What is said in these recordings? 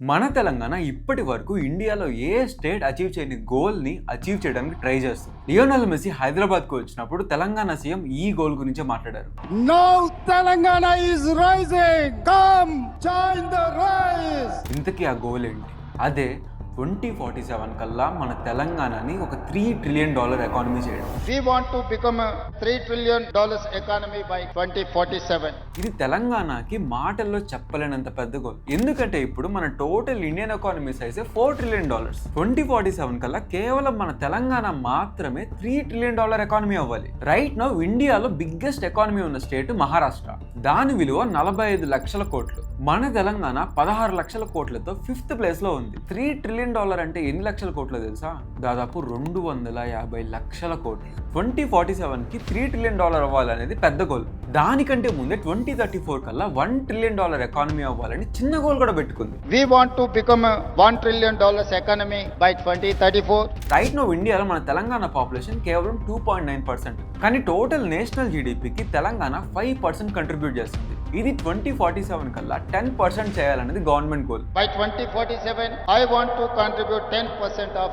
మన తెలంగాణ ఇప్పటి వరకు ఇండియాలో ఏ స్టేట్ అచీవ్ చేయని గోల్ని అచీవ్ చేయడానికి ట్రై చేస్తుంది. లియోనల్ మెస్సీ హైదరాబాద్కు వచ్చినప్పుడు తెలంగాణ సీఎం ఈ గోల్ గురించే మాట్లాడారు. Rise. ఇంతకీ ఆ గోల్ ఏంటి అదే ట్వంటీ ఫార్టీ సెవెన్ కల్లా మన తెలంగాణని ఒక త్రీ ట్రిలియన్ డాలర్ ఎకానమీ చేయడం. We want to become a three trillion dollars economy by 2047. ఇది తెలంగాణకి మాటల్లో చెప్పలేనంత పెద్ద గోల్ ఎందుకంటే ఇప్పుడు మన total Indian economy size four trillion dollars twenty forty seven కల్లా కేవలం మన తెలంగాణ మాత్రమే త్రీ ట్రిలియన్ డాలర్ ఎకానమీ అవ్వాలి. రైట్ నౌ ఇండియాలో బిగ్గెస్ట్ ఎకానమీ ఉన్న స్టేట్ మహారాష్ట్ర. దాని విలువ నలభై ఐదు లక్షల కోట్లు. మన తెలంగాణ పదహారు లక్షల కోట్లతో ఫిఫ్త్ ప్లేస్లో ఉంది. త్రీ ట్రిలియన్ డాలర్ అంటే ఎన్ని లక్షల కోట్లు తెలుసా? దాదాపు రెండు వందల యాభై లక్షల కోట్లు. ట్వంటీ ఫార్టీ సెవెన్కి త్రీ ట్రిలియన్ డాలర్ అవ్వాలనేది పెద్ద గోల్ దానికంటే ముందే ట్వంటీ థర్టీ ఫోర్ కల్లా వన్ ట్రిలియన్ డాలర్ ఎకానమీ అవ్వాలని చిన్న గోల్ కూడా పెట్టుకుంది. We want to become a one trillion dollars economy by 2034. Right now ఇండియాలో మన తెలంగాణ పాపులేషన్ కేవలం టూ పాయింట్ నైన్ పర్సెంట్ కానీ టోటల్ నేషనల్ జీడిపికి తెలంగాణ ఫైవ్ పర్సెంట్ కంట్రిబ్యూట్ చేస్తుంది. ఇది ట్వంటీ ఫార్టీ సెవెన్ కల్లా టెన్ పర్సెంట్ చేయాలనేది government goal. By 2047, I want to contribute 10% of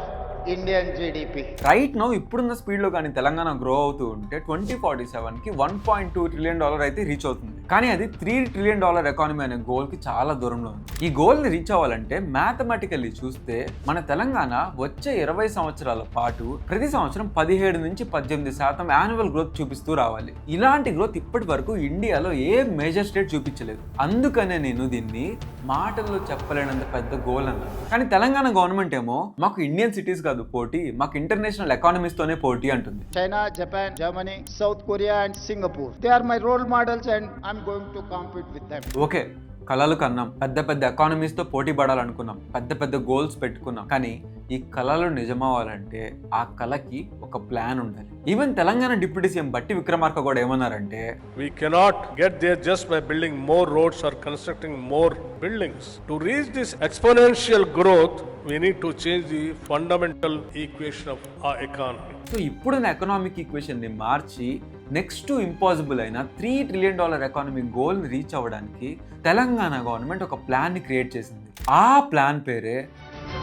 Indian GDP right now ఇప్పుడున్న స్పీడ్లో కానీ తెలంగాణ గ్రో అవుతూ ఉంటే ట్వంటీ ఫార్టీ సెవెన్కి one point two trillion dollar అయితే రీచ్ అవుతుంది. కానీ అది త్రీ ట్రిలియన్ డాలర్ ఎకానమీ అనే గోల్కి చాలా దూరంలో ఉంది. ఈ గోల్ని రీచ్ అవ్వాలంటే మ్యాథమెటికల్లీ చూస్తే మన తెలంగాణ వచ్చే ఇరవై సంవత్సరాల పాటు ప్రతి సంవత్సరం పదిహేడు నుంచి పద్దెనిమిది శాతం యాన్యువల్ గ్రోత్ చూపిస్తూ రావాలి. ఇలాంటి గ్రోత్ ఇప్పటి వరకు ఇండియాలో ఏ మేజర్ స్టేట్ చూపించలేదు. అందుకనే నేను దీన్ని మాటల్లో చెప్పలేనంత పెద్ద గోల్ అన్నాను కానీ తెలంగాణ గవర్నమెంట్ ఏమో మాకు ఇండియన్ సిటీస్ చేస్తుంది పోటీ. మాకు ఇంటర్నేషనల్ ఎకానమీస్ తోనే పోటీ అంటుంది. China Japan Germany South Korea and Singapore. They are my role models and I'm going to compete with them okay కళలు కన్నాం. పెద్ద పెద్ద ఎకానమీస్తో పోటీ పడాలనుకున్నాం. పెద్ద పెద్ద గోల్స్ పెట్టుకున్నాం. కానీ ఈ కళలు నిజమవ్వాలంటే ఆ కళకి ఒక ప్లాన్ ఉండాలి. ఈవెన్ తెలంగాణ డిప్యూటీ సీఎం బట్టి విక్రమార్క కూడా ఏమన్నారంటే we cannot get there just by building more roads or constructing more buildings to reach this exponential growth we need to change the fundamental equation of a economy so ఇప్పుడున్న economic ఈక్వేషన్ని మార్చి next impossible అయిన three trillion dollar economy గోల్ని reach అవ్వడానికి Telangana government ఒక ప్లాన్ని create చేసింది. ఆ ప్లాన్ పేరే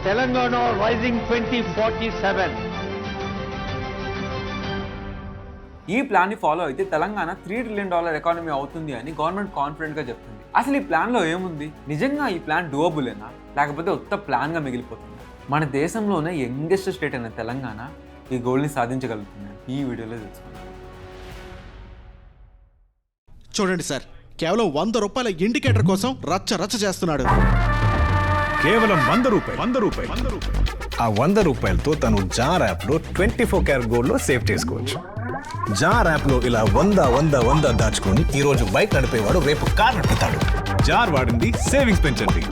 Telangana Rising 2047. ఈ ప్లాన్ని ఫాలో అయితే Telangana three trillion dollar economy అవుతుంది అని గవర్నమెంట్ కాన్ఫిడెంట్గా చెప్తుంది. అసలు ఈ ప్లాన్లో ఏముంది? నిజంగా ఈ ప్లాన్ డూవబులేనా లేకపోతే ఉత్త ప్లాన్గా మిగిలిపోతుంది? మన దేశంలోనే యంగెస్ట్ స్టేట్ అయిన తెలంగాణ ఈ గోల్ని సాధించగలుగుతుంది? ఈ వీడియోలో తెలుసుకుందాం. చూడండి సార్ కేవలం వంద రూపాయల ఇండికేటర్ కోసం రచ్చ రచ్చ చేస్తున్నాడు. కేవలం వంద రూపాయలు వంద రూపాయలు. వంద రూపాయలు. ఆ వంద రూపాయలతో తను జార్ యాప్లో ట్వంటీ ఫోర్ క్యారెట్ గోల్డ్లో సేవ్ చేసుకోవచ్చు. జార్ యాప్లో ఇలా వంద వంద వంద దాచుకొని ఈ రోజు బైక్ నడిపేవాడు రేపు కార్ నడుపుతాడు. జార్ వాడింది సేవింగ్స్ పెంచండి.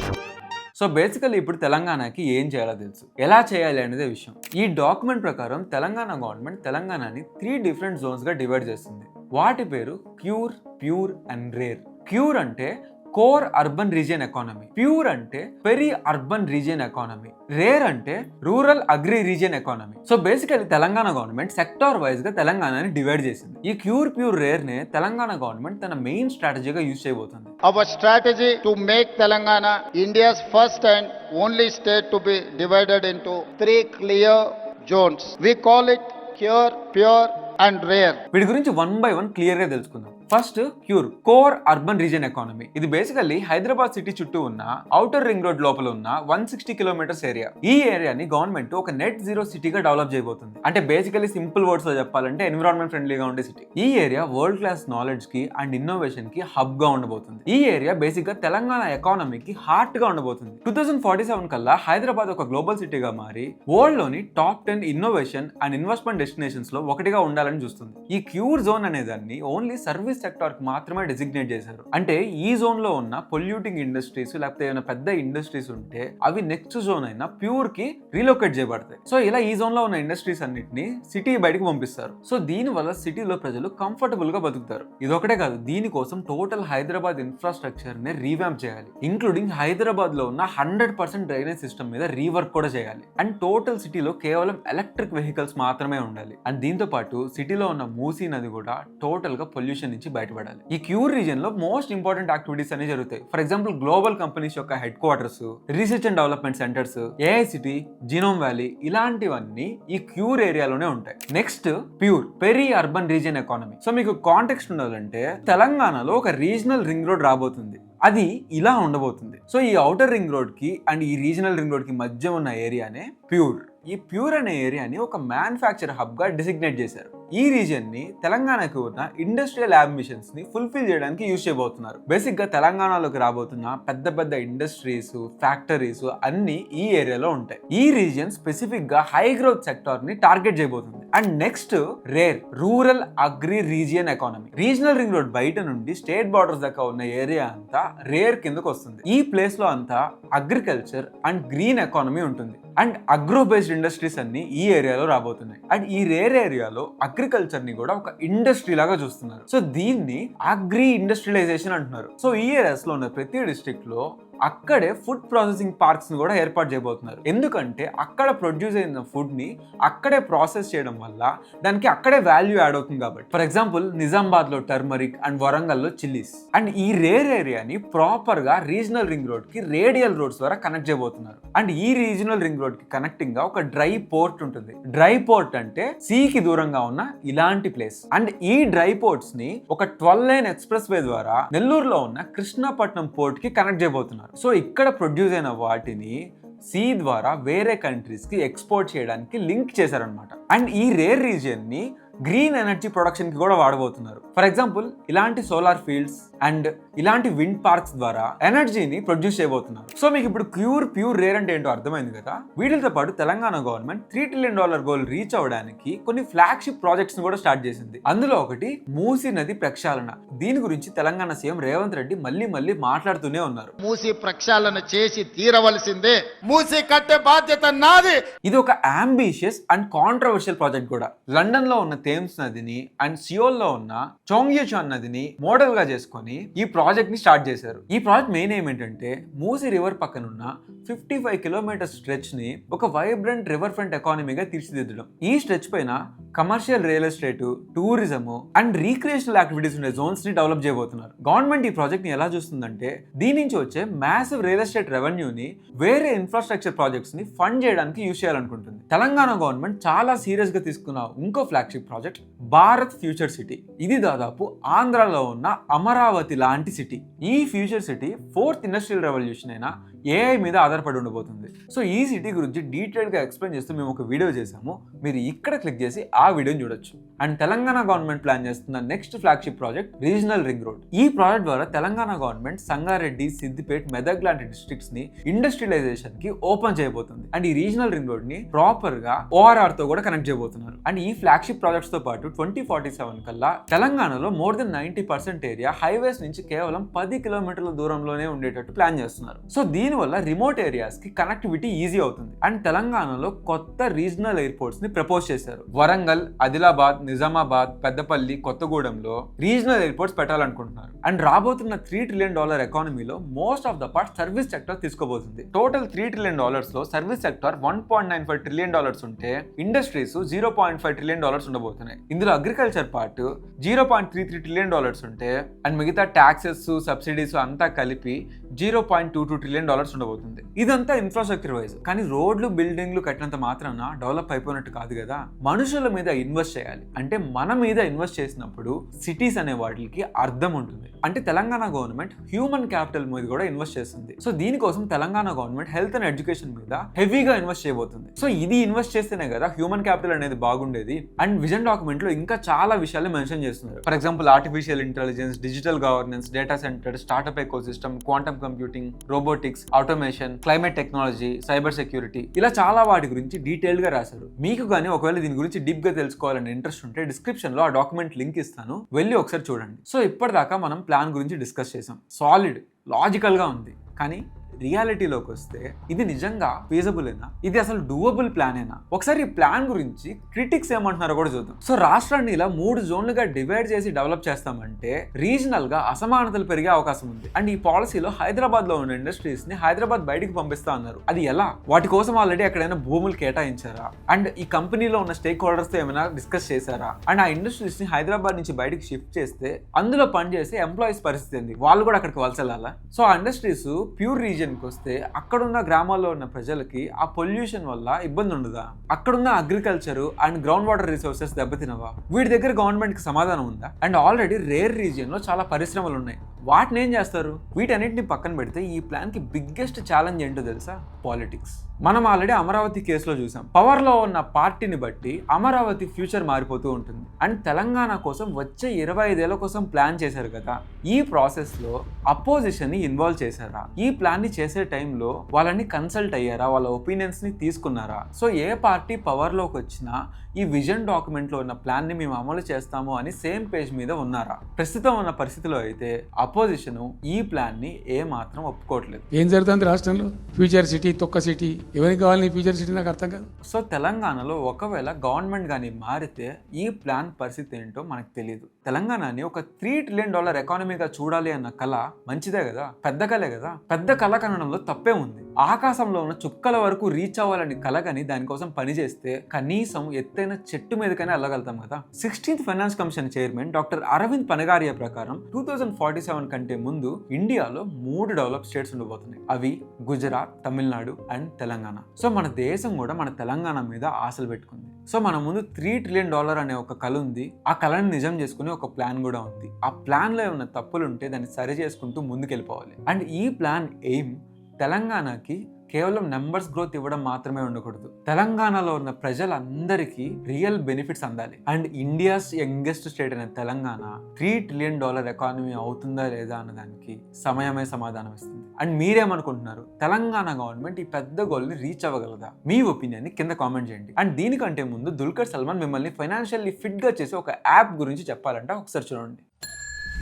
సో బేసికల్లీ ఇప్పుడు తెలంగాణకి ఏం చేయాలో తెలుసు. ఎలా చేయాలి అనేదే విషయం. ఈ డాక్యుమెంట్ ప్రకారం తెలంగాణ గవర్నమెంట్ తెలంగాణని త్రీ డిఫరెంట్ జోన్స్గా డివైడ్ చేస్తుంది. వాటి పేరు cure pure and rare. Cure అంటే core urban region economy. Pure అంటే peri urban region economy. Rare అంటే rural agri region economy. So basically Telangana government sector వైజ్గా తెలంగాణని డివైడ్ చేసింది. ఈ క్యూర్ ప్యూర్ రేర్ నే తెలంగాణ గవర్నమెంట్ తన మెయిన్ స్ట్రాటజీగా యూజ్ చేయబోతుంది. Our strategy to make Telangana India's first and only state to be divided into three clear zones we call it cure pure and rare. వీటి గురించి one by one క్లియర్గా తెలుసుకుందాం. First cure core urban region economy. ఇది basically Hyderabad city చుట్టూ ఉన్న outer ring road లోపల ఉన్న one sixty kilometres area. ఈ ఏరియాని గవర్నమెంట్ ఒక నెట్ జీరో సిటీగా డెవలప్ చేయబోతుంది. అంటే బేసికలీ సింపుల్ వర్డ్స్లో చెప్పాలంటే ఎన్విరాన్మెంట్ ఫ్రెండ్లీగా ఉండే సిటీ. ఈ ఏరియా వరల్డ్ క్లాస్ నాలెడ్జ్కి అండ్ ఇన్నోవేషన్కి హబ్గా ఉండబోతుంది. ఈ ఏరియా బేసిక్గా తెలంగాణ ఎకానమీకి హార్ట్గా ఉండబోతుంది. టూ థౌసండ్ ఫార్టీ సెవెన్ కల్లా హైదరాబాద్ ఒక గ్లోబల్ సిటీగా మారి వరల్డ్లోని top ten innovation and investment డెస్టినేషన్స్లో ఒకటిగా ఉండాలని చూస్తుంది. ఈ క్యూర్ జోన్ అనే దాన్ని ఓన్లీ సర్వీస్ సెక్టార్ సెక్టార్కి మాత్రమే డెసిగ్నేట్ చేశారు. అంటే ఈ జోన్లో ఉన్న పొల్యూటింగ్ ఇండస్ట్రీస్ లేకపోతే ఏమైనా పెద్ద ఇండస్ట్రీస్ ఉంటే అవి నెక్స్ట్ జోన్ అయినా ప్యూర్కి రీలోకేట్ చేయబడతాయి. సో ఇలా ఈ జోన్లో ఉన్న ఇండస్ట్రీస్ అన్నిటిని సిటీ బయటకు పంపిస్తారు. సో దీని వల్ల సిటీలో ప్రజలు కంఫర్టబుల్గా బతుకుతారు. ఇదొకటే కాదు దీనికోసం టోటల్ హైదరాబాద్ ఇన్ఫ్రాస్ట్రక్చర్ని రీవ్యాంప్ చేయాలి. ఇంక్లూడింగ్ హైదరాబాద్లో ఉన్న హండ్రెడ్ పర్సెంట్ డ్రైనేజ్ సిస్టమ్ మీద రీవర్క్ కూడా చేయాలి. అండ్ టోటల్ సిటీలో కేవలం ఎలక్ట్రిక్ వెహికల్స్ మాత్రమే ఉండాలి. అండ్ దీంతో పాటు సిటీలో ఉన్న మూసీ నది కూడా టోటల్గా పొల్యూషన్ నుంచి నుంచి బయటపడాలి. ఈ క్యూర్ రీజన్లో మోస్ట్ ఇంపార్టెంట్ యాక్టివిటీస్ అనేవి జరుగుతాయి. ఫర్ ఎగ్జాంపుల్ గ్లోబల్ కంపెనీస్ యొక్క headquarters research and development centres AI city genome valley ఇలాంటివన్నీ ఈ క్యూర్ ఏరియాలోనే ఉంటాయి. Next pure peri urban region economy. So మీకు కాంటెక్స్ట్ ఉండాలంటే తెలంగాణలో ఒక రీజనల్ రింగ్ రోడ్ రాబోతుంది. అది ఇలా ఉండబోతుంది. సో ఈ ఔటర్ రింగ్ రోడ్కి అండ్ ఈ రీజనల్ రింగ్ రోడ్కి మధ్య ఉన్న ఏరియానే ప్యూర్. ఈ ప్యూర్ అనే ఏరియాని ఒక మ్యానుఫ్యాక్చర్ హబ్గా డిసిగ్నేట్ చేశారు. ఈ రీజియన్ని తెలంగాణకు ఉన్న ఇండస్ట్రియల్ అంబిషన్స్ని ఫుల్ఫిల్ చేయడానికి యూజ్ చేయబోతున్నారు. బేసిక్గా తెలంగాణలోకి రాబోతున్న పెద్ద పెద్ద ఇండస్ట్రీస్ ఫ్యాక్టరీస్ అన్ని ఈ ఏరియాలో ఉంటాయి. ఈ రీజియన్ స్పెసిఫిక్గా హై గ్రోత్ సెక్టార్ని టార్గెట్ చేయబోతుంది. And next rare rural agri region economy. Regional ring road బయట నుండి స్టేట్ బార్డర్స్ దాకా ఉన్న ఏరియా అంతా రేర్ కిందకు వస్తుంది. ఈ ప్లేస్లో అంతా అగ్రికల్చర్ అండ్ గ్రీన్ ఎకానమీ ఉంటుంది. అండ్ అగ్రో బేస్డ్ ఇండస్ట్రీస్ అన్ని ఈ ఏరియాలో రాబోతున్నాయి. అండ్ ఈ రేర్ ఏరియాలో అగ్రికల్చర్ని కూడా ఒక ఇండస్ట్రీ లాగా చూస్తున్నారు. సో దీన్ని అగ్రి ఇండస్ట్రియలైజేషన్ అంటున్నారు. సో ఈ ఏరియాస్లో ఉన్న ప్రతి డిస్ట్రిక్ట్లో అక్కడే ఫుడ్ ప్రాసెసింగ్ పార్క్స్ని కూడా ఏర్పాటు చేయబోతున్నారు. ఎందుకంటే అక్కడ ప్రొడ్యూస్ అయిన ఫుడ్ని అక్కడే ప్రాసెస్ చేయడం వల్ల దానికి అక్కడే వాల్యూ యాడ్ అవుతుంది కాబట్టి. ఫర్ ఎగ్జాంపుల్ నిజామాబాద్లో టర్మరిక్ అండ్ వరంగల్లో చిల్లీస్. అండ్ ఈ రేర్ ఏరియాని ప్రాపర్గా రీజనల్ రింగ్ రోడ్కి రేడియల్ రోడ్స్ ద్వారా కనెక్ట్ చేయబోతున్నారు. అండ్ ఈ రీజనల్ రింగ్ రోడ్ కి కనెక్టింగ్గా ఒక డ్రై పోర్ట్ ఉంటుంది. డ్రై పోర్ట్ అంటే సీ కి దూరంగా ఉన్న ఇలాంటి ప్లేస్. అండ్ ఈ డ్రై పోర్ట్స్ని ఒక ట్వెల్వ్ లైన్ ఎక్స్ప్రెస్ వే ద్వారా నెల్లూరులో ఉన్న కృష్ణపట్నం పోర్ట్కి కనెక్ట్ చేయబోతున్నారు. సో ఇక్కడ ప్రొడ్యూస్ అయిన వాటిని సీ ద్వారా వేరే కంట్రీస్కి ఎక్స్పోర్ట్ చేయడానికి లింక్ చేశారనమాట అండ్ ఈ రేర్ రీజియన్ని గ్రీన్ ఎనర్జీ ప్రొడక్షన్కి కూడా వాడబోతున్నారు. ఫర్ ఎగ్జాంపుల్ ఇలాంటి సోలార్ ఫీల్డ్స్ అండ్ ఇలాంటి విండ్ పార్క్స్ ద్వారా ఎనర్జీని ప్రొడ్యూస్ చేయబోతున్నారు. సో మీకు ఇప్పుడు ప్యూర్ ప్యూర్ రేర్ అంటే ఏంటో అర్థమైంది కదా? వీటితో పాటు Telangana government three trillion dollar goal reach అవ్వడానికి కొన్ని ఫ్లాగ్షిప్ ప్రాజెక్ట్స్ కూడా స్టార్ట్ చేసింది. అందులో ఒకటి మూసీ నది ప్రక్షాళన. దీని గురించి తెలంగాణ సీఎం రేవంత్ రెడ్డి మళ్ళీ మళ్ళీ మాట్లాడుతూనే ఉన్నారు. మూసి ప్రక్షాళన చేసి తీరవలసిందే. మూసి కట్టే బాధ్యత నాది. ఇది ఒక అంబిషియస్ అండ్ కాంట్రవర్షియల్ ప్రాజెక్ట్ కూడా. లండన్లో ఉన్న థేమ్స్ నదిని అండ్ సియోల్లో ఉన్న చోంగ్యూచాన్ నదిని మోడల్గా చేసుకొని ఈ ప్రాజెక్ట్ని స్టార్ట్ చేశారు. ఈ ప్రాజెక్ట్ మెయిన్ ఏమిటంటే మూసీ రివర్ పక్కన ఉన్న ఫిఫ్టీ ఫైవ్ కిలోమీటర్ స్ట్రెచ్ని ఒక వైబ్రెంట్ రివర్ ఫ్రంట్ ఎకానమీగా తీర్చిదిద్దడం. ఈ స్ట్రెచ్ పైన commercial real estate tourism and recreational activities ఉండే జోన్స్ని డెవలప్ చేయబోతున్నారు. గవర్నమెంట్ ఈ ప్రాజెక్ట్ని ఎలా చూస్తుందంటే దీని నుంచి వచ్చే మ్యాసివ్ రియల్ ఎస్టేట్ రెవెన్యూని వేరే ఇన్ఫ్రాస్ట్రక్చర్ ప్రాజెక్ట్స్ని ఫండ్ చేయడానికి యూజ్ చేయాలనుకుంటుంది. తెలంగాణ గవర్నమెంట్ చాలా సీరియస్గా తీసుకున్న ఇంకో flagship project Bharat future city. ఇది దాదాపు ఆంధ్రాలో ఉన్న అమరావతి లాంటి సిటీ ఈ future city fourth industrial revolution అయిన ఏఐ మీద ఆధారపడి ఉండబోతుంది. సో ఈ సిటీ గురించి డీటెయిల్గా ఎక్స్ప్లెయిన్ చేస్తూ మేము ఒక వీడియో చేసాము మీరు ఇక్కడ క్లిక్ చేసి ఆ వీడియోని చూడొచ్చు. అండ్ తెలంగాణ గవర్నమెంట్ ప్లాన్ చేస్తున్న next flagship project regional ring road ఈ ప్రాజెక్ట్ ద్వారా తెలంగాణ గవర్నమెంట్ సంగారెడ్డి సిద్దిపేట్ మెదక్ లాంటి డిస్ట్రిక్ట్స్ని ఇండస్ట్రియలైజేషన్కి ఓపెన్ చేయబోతుంది. అండ్ ఈ రీజనల్ రింగ్ రోడ్ని ప్రాపర్గా ఓఆర్ఆర్తో కూడా కనెక్ట్ చేయబోతున్నారు. అండ్ ఈ ఫ్లాగ్షిప్ ప్రాజెక్ట్స్తో పాటు ట్వంటీ ఫార్టీ సెవెన్ కల్లా తెలంగాణలో more than ninety percent area highways నుంచి కేవలం పది కిలోమీటర్ల దూరంలోనే ఉండేటట్టు ప్లాన్ చేస్తున్నారు. సో దీనివల్ల రిమోట్ ఏరియాస్కి కనెక్టివిటీ ఈజీ అవుతుంది. అండ్ తెలంగాణలో కొత్త రీజనల్ ఎయిర్పోర్ట్స్ని ప్రపోజ్ చేశారు. వరంగల్ ఆదిలాబాద్ నిజామాబాద్ పెద్దపల్లి కొత్తగూడెంలో రీజనల్ ఎయిర్పోర్ట్స్ పెట్టాలనుకుంటున్నారు. అండ్ రాబోతున్న త్రీ ట్రిలియన్ డాలర్ ఎకానమీలో most of the part service sector తీసుకోబోతుంది. Total three trillion డాలర్స్లో service sector one point nine five trillion dollars ఉంటే industries zero point five trillion dollars ఉండబోతున్నాయి. ఇందులో agriculture part zero point three three trillion dollars ఉంటే and మిగతా taxes subsidies అంతా కలిపి zero point two two trillion dollars ఉండబోతుంది. ఇదంతా infrastructure wise కానీ రోడ్లు బిల్డింగ్లు కట్టినంత మాత్రాన డెవలప్ అయిపోయినట్టు కాదు కదా. మనుషుల మీద ఇన్వెస్ట్ చేయాలి. అంటే మన మీద ఇన్వెస్ట్ చేసినప్పుడు సిటీస్ అనే వాటికి అర్థం ఉంటుంది. అంటే తెలంగాణ గవర్నమెంట్ హ్యూమన్ క్యాపిటల్ మీద కూడా ఇన్వెస్ట్ చేస్తుంది. సో దీనికోసం Telangana government health and education మీద హెవీగా ఇన్వెస్ట్ చేయబోతుంది. సో ఇది ఇన్వెస్ట్ చేస్తేనే కదా హ్యూమన్ క్యాపిటల్ అనేది బాగుండేది. అండ్ విజన్ డాక్యుమెంట్లో ఇంకా చాలా విషయాలు మెన్షన్ చేస్తున్నారు. For example artificial intelligence digital governance data centre startup ecosystem quantum computing robotics automation climate technology cyber security ఇలా చాలా వాటి గురించి డీటెయిల్గా రాశారు. మీకు కానీ ఒకవేళ దీని గురించి డీప్గా తెలుసుకోవాలని ఇంట్రెస్ట్ ఉంటే డిస్క్రిప్షన్లో ఆ డాక్యుమెంట్ లింక్ ఇస్తాను. వెళ్ళి ఒకసారి చూడండి. సో ఇప్పటిదాకా మనం ప్లాన్ గురించి డిస్కస్ చేసాం సాలిడ్ లాజికల్గా ఉంది. కానీ రియాలిటీలోకి వస్తే ఇది నిజంగా ఫీజబులేనా ఇది అసలు డూవబుల్ ప్లానేనా ఒకసారి ఈ ప్లాన్ గురించి క్రిటిక్స్ ఏమంటున్నారో కూడా చూద్దాం. సో రాష్ట్రాన్ని ఇలా మూడు జోన్లుగా డివైడ్ చేసి డెవలప్ చేస్తామంటే రీజనల్గా అసమానతలు పెరిగే అవకాశం ఉంది. అండ్ ఈ పాలసీలో హైదరాబాద్లో ఉన్న ఇండస్ట్రీస్ని హైదరాబాద్ బయటికి పంపిస్తా అన్నారు. అది ఎలా? వాటి కోసం ఆల్రెడీ ఎక్కడైనా భూములు కేటాయించారా? అండ్ ఈ కంపెనీలో ఉన్న స్టేక్ హోల్డర్స్తో ఏమైనా డిస్కస్ చేశారా? అండ్ ఆ ఇండస్ట్రీస్ని హైదరాబాద్ నుంచి బయటికి షిఫ్ట్ చేస్తే అందులో పనిచేసే ఎంప్లాయీస్ పరిస్థితి ఏంది? వాళ్ళు కూడా అక్కడికి వలస వెళ్ళాలా? సో ఆ ఇండస్ట్రీస్ ప్యూర్ రీజన్ కి వస్తే అక్కడున్న గ్రామాల్లో ఉన్న ప్రజలకి ఆ పొల్యూషన్ వల్ల ఇబ్బంది ఉండదా అక్కడున్న agriculture and ground water resources దెబ్బతినవా? వీటి దగ్గర గవర్నమెంట్కి సమాధానం ఉందా? అండ్ ఆల్రెడీ రేర్ రీజియన్లో చాలా పరిశ్రమలు ఉన్నాయి వాటిని ఏం చేస్తారు? వీటన్నిటిని పక్కన పెడితే ఈ ప్లాన్కి బిగ్గెస్ట్ ఛాలెంజ్ ఏంటో తెలుసా? పాలిటిక్స్. మనం ఆల్రెడీ అమరావతి కేసులో చూసాం. పవర్లో ఉన్న పార్టీని బట్టి అమరావతి ఫ్యూచర్ మారిపోతూ ఉంటుంది. అండ్ తెలంగాణ కోసం వచ్చే ఇరవై ఐదేళ్ళ కోసం ప్లాన్ చేశారు కదా. ఈ ప్రాసెస్లో అపోజిషన్ని ఇన్వాల్వ్ చేశారా? ఈ ప్లాన్ని చేసే టైంలో వాళ్ళని కన్సల్ట్ అయ్యారా? వాళ్ళ ఒపీనియన్స్ని తీసుకున్నారా? సో ఏ పార్టీ పవర్లోకి వచ్చినా ఈ విజన్ డాక్యుమెంట్లో ఉన్న ప్లాన్ని మేము అమలు చేస్తాము అని సేమ్ పేజ్ మీద ఉన్నారా? ప్రస్తుతం ఉన్న పరిస్థితిలో అయితే అపోజిషన్ ఈ ప్లాన్ని ఏమాత్రం ఏ మాత్రం ఒప్పుకోవట్లేదు. ఏం జరుగుతుంది రాష్ట్రంలో? ఫ్యూచర్ సిటీ తొక్క సిటీ ఎవరికి కావాలి ఫ్యూచర్ సిటీ నాకు అర్థం కాదు. సో తెలంగాణలో ఒకవేళ గవర్నమెంట్ కానీ మారితే ఈ ప్లాన్ పరిస్థితి ఏంటో మనకు తెలియదు తెలంగాణని ఒక త్రీ ట్రిలియన్ డాలర్ ఎకానమీగా చూడాలి అన్న కళ మంచిదే కదా? పెద్ద కళే కదా? పెద్ద కళ కనడంలో తప్పే ఉంది. ఆకాశంలో ఉన్న చుక్కల వరకు రీచ్ అవ్వాలని కలగని దానికోసం పనిచేస్తే కనీసం ఎత్తైన చెట్టు మీదకైనా వెళ్ళగలుగుతాం కదా? Sixteenth finance commission chairman doctor Arvind Panagariya ప్రకారం టూ థౌజండ్ ఫార్టీ సెవెన్ కంటే ముందు ఇండియాలో మూడు డెవలప్ స్టేట్స్ ఉండబోతున్నాయి. అవి గుజరాత్ తమిళనాడు అండ్ తెలంగాణ. సో మన దేశం కూడా మన తెలంగాణ మీద ఆశలు పెట్టుకుంది. సో మన ముందు త్రీ ట్రిలియన్ డాలర్ అనే ఒక కళ ఉంది. ఆ కళను నిజం చేసుకునే ఒక ప్లాన్ కూడా ఉంది. ఆ ప్లాన్లో ఏమైనా తప్పులు ఉంటే దాన్ని సరి చేసుకుంటూ ముందుకెళ్ళిపోవాలి. అండ్ ఈ ప్లాన్ ఎయిమ్ తెలంగాణకి కేవలం నెంబర్స్ గ్రోత్ ఇవ్వడం మాత్రమే ఉండకూడదు. తెలంగాణలో ఉన్న ప్రజలందరికీ రియల్ బెనిఫిట్స్ అందాలి. అండ్ ఇండియాస్ యంగెస్ట్ స్టేట్ అయిన Telangana three trillion dollar economy అవుతుందా లేదా అన్న దానికి సమయమే సమాధానం ఇస్తుంది. అండ్ మీరేమనుకుంటున్నారు? తెలంగాణ గవర్నమెంట్ ఈ పెద్ద గోల్ని రీచ్ అవ్వగలదా? మీ ఒపీనియన్ని కింద కామెంట్ చేయండి. అండ్ దీనికంటే ముందు దుల్కర్ సల్మాన్ మిమ్మల్ని ఫైనాన్షియల్లీ ఫిట్గా చేసి ఒక యాప్ గురించి చెప్పాలంటే ఒకసారి చూడండి.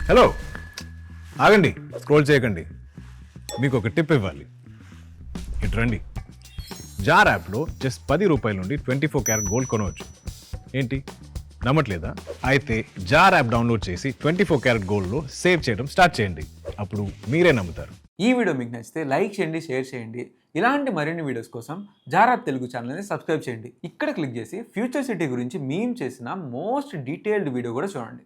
హలో ఆగండి. స్క్రోల్ చేయకండి. మీకు ఒక టిప్ ఇవ్వాలి. ఇటు రండి. జార్ యాప్లో జస్ట్ పది రూపాయల నుండి ట్వంటీ ఫోర్ క్యారెట్ గోల్డ్ కొనవచ్చు. ఏంటి? నమ్మట్లేదా? అయితే జార్ యాప్ డౌన్లోడ్ చేసి ట్వంటీ ఫోర్ క్యారెట్ గోల్డ్లో సేవ్ చేయడం స్టార్ట్ చేయండి. అప్పుడు మీరే నమ్ముతారు. ఈ వీడియో మీకు నచ్చితే లైక్ చేయండి షేర్ చేయండి. ఇలాంటి మరిన్ని వీడియోస్ కోసం జారాప్ తెలుగు ఛానల్ని సబ్స్క్రైబ్ చేయండి. ఇక్కడ క్లిక్ చేసి ఫ్యూచర్ సిటీ గురించి మేము చేసిన మోస్ట్ డీటెయిల్డ్ వీడియో కూడా చూడండి.